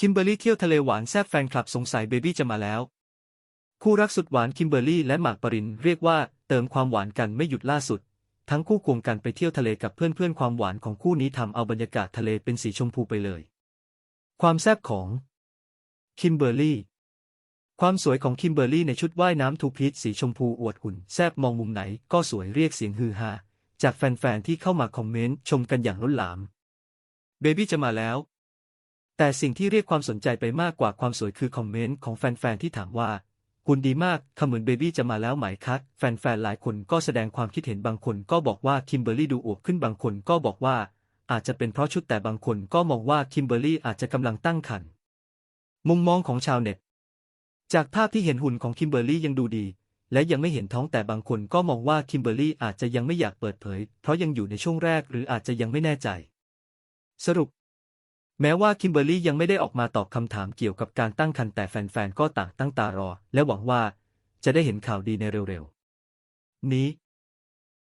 คิมเบอร์รี่เที่ยวทะเลหวานแซบแฟนคลับสงสัยเบบี้จะมาแล้ว คู่รักสุดหวานคิมเบอร์รี่และหมากปรินเรียกว่าเติมความหวานกันไม่หยุดล่าสุด ทั้งคู่ควงกันไปเที่ยวทะเลกับเพื่อนๆ ความหวานของคู่นี้ทำเอาบรรยากาศทะเลเป็นสีชมพูไปเลย ความแซบของคิมเบอร์รี่ความสวยของคิมเบอร์รี่ในชุดว่ายน้ำทูพีชสีชมพูอวดหุ่นแซบมองมุมไหนก็สวยเรียกเสียงฮือฮาจากแฟนๆที่เข้ามาคอมเมนต์ชมกันอย่างล้นหลามเบบี้จะมาแล้ว แต่สิ่งที่เรียกความสนใจไปมากกว่าความสวยคือคอมเมนต์ของแฟนๆที่ถามว่าหุ่นดีมากคำเหมือนเบบี้จะมาแล้วไหมคะแฟนๆหลายคนก็แสดงความคิดเห็นบางคนก็บอกว่าคิมเบอร์รี่ดูอวบขึ้นบางคนก็บอกว่าอาจจะเป็นเพราะชุดแต่บางคนก็มองว่าคิมเบอร์รี่อาจจะกำลังตั้งครรภ์มุมมองของชาวเน็ต จากภาพที่เห็นหุ่นของคิมเบอร์รี่ยังดูดี และยังไม่เห็นท้องแต่บางคนก็มองว่าคิมเบอร์รี่อาจจะยังไม่อยากเปิดเผย เพราะยังอยู่ในช่วงแรกหรืออาจจะยังไม่แน่ใจ สรุป แม้ว่าคิมเบอร์รี่ยังไม่ได้ออกมาตอบคำถามเกี่ยวกับการตั้งครรภ์แต่แฟนๆ ก็ต่างตั้งตารอ และหวังว่าจะได้เห็นข่าวดีในเร็วๆ นี้